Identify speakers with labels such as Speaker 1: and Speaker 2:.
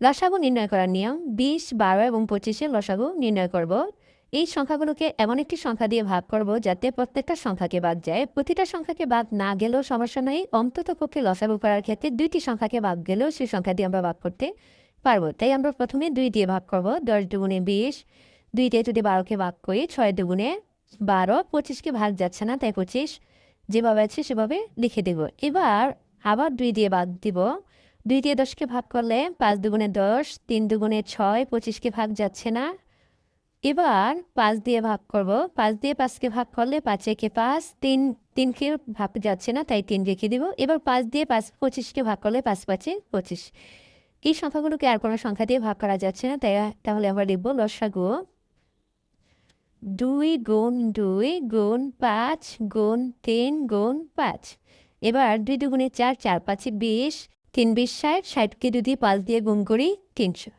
Speaker 1: লসাগু নির্ণয় করার নিয়ম বিশ, বারো এবং পঁচিশে লসাগু নির্ণয় করব। এই সংখ্যাগুলোকে এমন একটি সংখ্যা দিয়ে ভাগ করব যাতে প্রত্যেকটা সংখ্যাকে বাদ যায়। প্রতিটা সংখ্যাকে বাদ না গেলেও সমস্যা নেই। অন্তত পক্ষে লসাগু করার ক্ষেত্রে দুইটি সংখ্যাকে বাদ গেলেও সেই সংখ্যা দিয়ে আমরা ভাগ করতে পারব। তাই আমরা প্রথমে দুই দিয়ে ভাগ করব। দশ দুগুণে বিশ, দুই দিয়ে যদি বারোকে ভাগ করি, ছয় দুগুণে বারো, পঁচিশকে ভাগ যাচ্ছে না, তাই পঁচিশ যেভাবে আছে সেভাবে লিখে দেব। এবার আবার দুই দিয়ে বাদ দিব। দুই দিয়ে দশকে ভাগ করলে পাঁচ দুগুণে দশ, তিন দুগুণে ছয়, পঁচিশকে ভাগ যাচ্ছে না। এবার পাঁচ দিয়ে ভাগ করব। পাঁচ দিয়ে পাঁচকে ভাগ করলে পাঁচ একে পাঁচ, তিন, তিনকে ভাগ যাচ্ছে না, তাই তিন রেখে দিব। এবার পাঁচ দিয়ে পাঁচ, পঁচিশকে ভাগ করলে পাঁচ পাঁচে পঁচিশ। এই সংখ্যাগুলোকে আর কোনো সংখ্যা দিয়ে ভাগ করা যাচ্ছে না, তাই তাহলে আমরা লিখব লসাগু দুই গুণ দুই গুণ পাঁচ গুণ তিন গুণ পাঁচ। এবার দুই দুগুণে চার চার পাঁচে বিশ তিন বিশ ষাট ষাটকে যদি পাঁচ দিয়ে গুণ করি তিনশো।